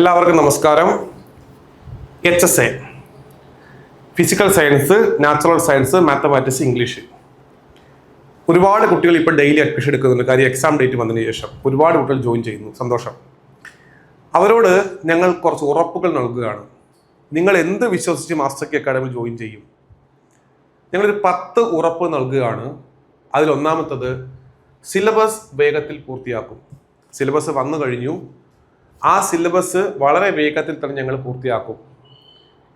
എല്ലാവർക്കും നമസ്കാരം. H S A physical science natural science mathematics English ഒരുപാട് കുട്ടികൾ ഇപ്പോൾ ഡെയിലി അഡ്മിഷൻ എടുക്കുന്നുണ്ട്. കാര്യം എക്സാം ഡേറ്റ് വന്നതിന് ശേഷം. ഒരുപാട് കുട്ടികൾ ജോയിൻ ചെയ്യുന്നു. സന്തോഷം. അവരോട് ഞങ്ങൾ കുറച്ച് ഉറപ്പുകൾ നൽകുകയാണ്. നിങ്ങൾ എന്ത് വിശ്വസിച്ച് മാസ്റ്റർ കെ അക്കാഡമി ജോയിൻ ചെയ്യും? ഞങ്ങളൊരു പത്ത് ഉറപ്പ് നൽകുകയാണ്. അതിലൊന്നാമത്തത് സിലബസ് വേഗത്തിൽ പൂർത്തിയാക്കും. സിലബസ് വന്നു കഴിഞ്ഞു. ആ സിലബസ് വളരെ വേഗത്തിൽ തന്നെ ഞങ്ങൾ പൂർത്തിയാക്കും.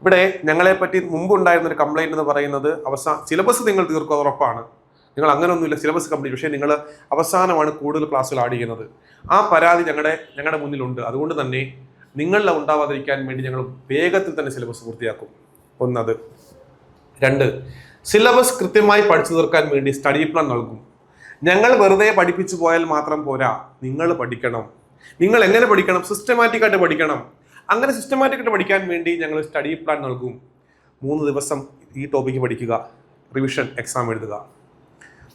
ഇവിടെ ഞങ്ങളെ പറ്റി മുമ്പുണ്ടായിരുന്ന ഒരു കംപ്ലൈന്റ് എന്ന് പറയുന്നത് അവസാന സിലബസ് നിങ്ങൾ തീർക്കുക ഉറപ്പാണ്. നിങ്ങൾ അങ്ങനെയൊന്നുമില്ല സിലബസ് കംപ്ലീറ്റ് പക്ഷേ നിങ്ങൾ അവസാനമാണ് കൂടുതൽ ക്ലാസ്സുകൾ ആഡ് ചെയ്യുന്നത്. ആ പരാതി ഞങ്ങളുടെ ഞങ്ങളുടെ മുന്നിലുണ്ട്. അതുകൊണ്ട് തന്നെ നിങ്ങളിൽ ഉണ്ടാവാതിരിക്കാൻ വേണ്ടി ഞങ്ങൾ വേഗത്തിൽ തന്നെ സിലബസ് പൂർത്തിയാക്കും. ഒന്നത്. രണ്ട്. സിലബസ് കൃത്യമായി പഠിച്ചു തീർക്കാൻ വേണ്ടി സ്റ്റഡി പ്ലാൻ നൽകും. ഞങ്ങൾ വെറുതെ പഠിപ്പിച്ചു പോയാൽ മാത്രം പോരാ. നിങ്ങൾ പഠിക്കണം. നിങ്ങൾ എങ്ങനെ പഠിക്കണം? സിസ്റ്റമാറ്റിക് ആയിട്ട് പഠിക്കണം. അങ്ങനെ സിസ്റ്റമാറ്റിക് ആയിട്ട് പഠിക്കാൻ വേണ്ടി ഞങ്ങൾ സ്റ്റഡി പ്ലാൻ നൽകും. മൂന്ന് ദിവസം ഈ ടോപ്പിക്ക് പഠിക്കുക റിവിഷൻ എക്സാം എഴുതുക.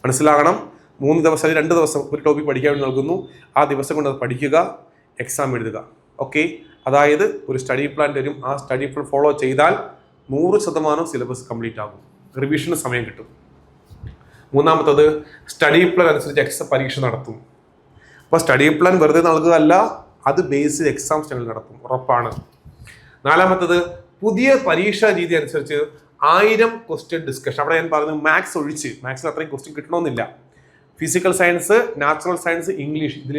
മനസ്സിലാകണം? മൂന്ന് ദിവസം അല്ലെങ്കിൽ രണ്ട് ദിവസം ഒരു ടോപ്പിക് പഠിക്കാൻ വേണ്ടി നൽകുന്നു. ആ ദിവസം കൊണ്ട് അത് പഠിക്കുക എക്സാം എഴുതുക. ഓക്കെ അതായത് ഒരു സ്റ്റഡി പ്ലാൻ തരും ആ സ്റ്റഡി പ്ലാൻ ഫോളോ ചെയ്താൽ നൂറ് ശതമാനം സിലബസ് കംപ്ലീറ്റ് ആകും. റിവിഷന് സമയം കിട്ടും. മൂന്നാമത്തത് സ്റ്റഡി പ്ലാൻ അനുസരിച്ച് എക്സ പരീക്ഷ നടത്തും. അപ്പോൾ സ്റ്റഡി പ്ലാൻ വെറുതെ നൽകുകയല്ല അത് ബേസ് എക്സാം ഞങ്ങൾ നടത്തും ഉറപ്പാണ്. നാലാമത്തത് പുതിയ പരീക്ഷാ രീതി അനുസരിച്ച് ആയിരം ക്വസ്റ്റ്യൻ ഡിസ്കഷൻ അവിടെ ഞാൻ പറഞ്ഞു മാത്സ് ഒഴിച്ച് മാത്സിന് അത്രയും ക്വസ്റ്റ്യൻ കിട്ടണമെന്നില്ല. Physical science natural science English ഇതിൽ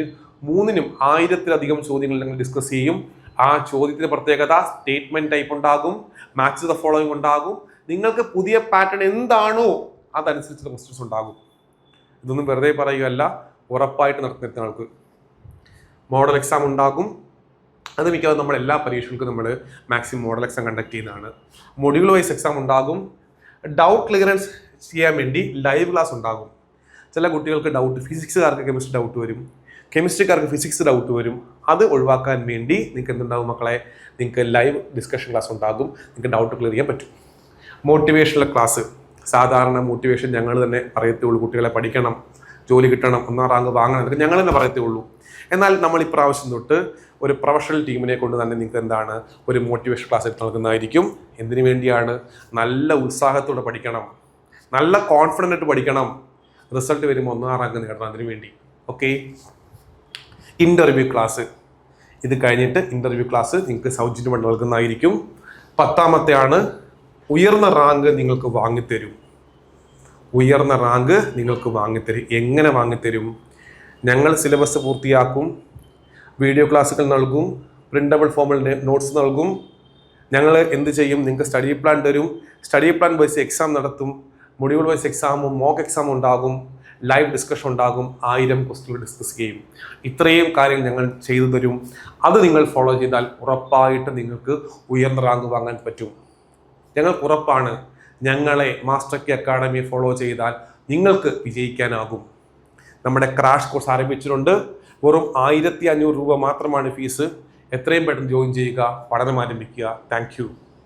മൂന്നിനും ആയിരത്തിലധികം ചോദ്യങ്ങൾ ഞങ്ങൾ ഡിസ്കസ് ചെയ്യും. ആ ചോദ്യത്തിന് പ്രത്യേകത സ്റ്റേറ്റ്മെന്റ് ടൈപ്പ് ഉണ്ടാകും മാത്സ് ദ ഫോളോയിങ് ഉണ്ടാകും. നിങ്ങൾക്ക് പുതിയ പാറ്റേൺ എന്താണോ അതനുസരിച്ചുള്ള ക്വസ്റ്റ്യൻസ് ഉണ്ടാകും. ഇതൊന്നും വെറുതെ പറയുകയല്ല. ഉറപ്പായിട്ട് നടത്തുന്ന ആൾക്ക് മോഡൽ എക്സാം ഉണ്ടാകും. അത് മിക്കവാറും നമ്മൾ എല്ലാ പരീക്ഷകൾക്കും നമ്മൾ മാക്സിമം മോഡൽ എക്സാം കണ്ടക്ട് ചെയ്യുന്നതാണ്. മൊഡ്യൂൾ വൈസ് എക്സാം ഉണ്ടാകും. ഡൗട്ട് ക്ലിയറൻസ് ചെയ്യാൻ വേണ്ടി ലൈവ് ക്ലാസ് ഉണ്ടാകും. ചില കുട്ടികൾക്ക് ഡൗട്ട് ഫിസിക്സുകാർക്ക് കെമിസ്ട്രി ഡൗട്ട് വരും. കെമിസ്ട്രിക്കാർക്ക് ഫിസിക്സ് ഡൗട്ട് വരും. അത് ഒഴിവാക്കാൻ വേണ്ടി നിങ്ങൾക്ക് എന്തുണ്ടാകും മക്കളെ? നിങ്ങൾക്ക് ലൈവ് ഡിസ്കഷൻ ക്ലാസ് ഉണ്ടാകും. നിങ്ങൾക്ക് ഡൗട്ട് ക്ലിയർ ചെയ്യാൻ പറ്റും. മോട്ടിവേഷണൽ ക്ലാസ് സാധാരണ മോട്ടിവേഷൻ ഞങ്ങൾ തന്നെ പറയത്തുള്ളൂ കുട്ടികളെ പഠിക്കണം. ജോലി കിട്ടണം ഒന്നാം റാങ്ക് വാങ്ങണം എന്നൊക്കെ ഞങ്ങൾ തന്നെ പറയത്തുള്ളൂ എന്നാൽ നമ്മൾ ഇപ്രാവശ്യം തൊട്ട് ഒരു പ്രൊഫഷണൽ ടീമിനെ കൊണ്ട് തന്നെ നിങ്ങൾക്ക് എന്താണ് ഒരു മോട്ടിവേഷൻ ക്ലാസ് എടുത്ത് നൽകുന്നതായിരിക്കും. എന്തിനു വേണ്ടിയാണ്? നല്ല ഉത്സാഹത്തോടെ പഠിക്കണം. നല്ല കോൺഫിഡന്റ് ആയിട്ട് പഠിക്കണം. റിസൾട്ട് വരുമ്പോൾ ഒന്നാം റാങ്ക് നേടണം അതിനു വേണ്ടി. ഓക്കെ ഇന്റർവ്യൂ ക്ലാസ് ഇത് കഴിഞ്ഞിട്ട് ഇന്റർവ്യൂ ക്ലാസ് നിങ്ങൾക്ക് സൗജന്യമായിട്ട് നൽകുന്നതായിരിക്കും. പത്താമത്തെയാണ് ഉയർന്ന റാങ്ക് നിങ്ങൾക്ക് വാങ്ങിത്തരും. ഉയർന്ന റാങ്ക് നിങ്ങൾക്ക് വാങ്ങിത്തരും. എങ്ങനെ വാങ്ങിത്തരും? ഞങ്ങൾ സിലബസ് പൂർത്തിയാക്കും. വീഡിയോ ക്ലാസ്സുകൾ നൽകും. പ്രിന്റബിൾ ഫോമിൽ നോട്ട്സ് നൽകും. ഞങ്ങൾ എന്ത് ചെയ്യും? നിങ്ങൾക്ക് സ്റ്റഡി പ്ലാൻ തരും. സ്റ്റഡി പ്ലാൻ വൈസ് എക്സാം നടത്തും. മൊഡ്യൂൾ വൈസ് എക്സാമും മോക്ക് എക്സാം ഉണ്ടാകും. ലൈവ് ഡിസ്കഷൻ ഉണ്ടാകും. ആയിരം ക്വസ്റ്റ്യൻ ഡിസ്കസ് ചെയ്യും. ഇത്രയും കാര്യങ്ങൾ ഞങ്ങൾ ചെയ്തു തരും. അത് നിങ്ങൾ ഫോളോ ചെയ്താൽ ഉറപ്പായിട്ട് നിങ്ങൾക്ക് ഉയർന്ന റാങ്ക് വാങ്ങാൻ പറ്റും. ഞങ്ങൾക്ക് ഉറപ്പാണ്. ഞങ്ങളെ മാസ്റ്റർ കി അക്കാഡമി ഫോളോ ചെയ്താൽ നിങ്ങൾക്ക് വിജയിക്കാനാകും. നമ്മുടെ ക്രാഷ് കോഴ്സ് ആരംഭിച്ചിട്ടുണ്ട്. വെറും ആയിരത്തി അഞ്ഞൂറ് രൂപ മാത്രമാണ് ഫീസ് എത്രയും പെട്ടെന്ന് ജോയിൻ ചെയ്യുക പഠനം ആരംഭിക്കുക. താങ്ക്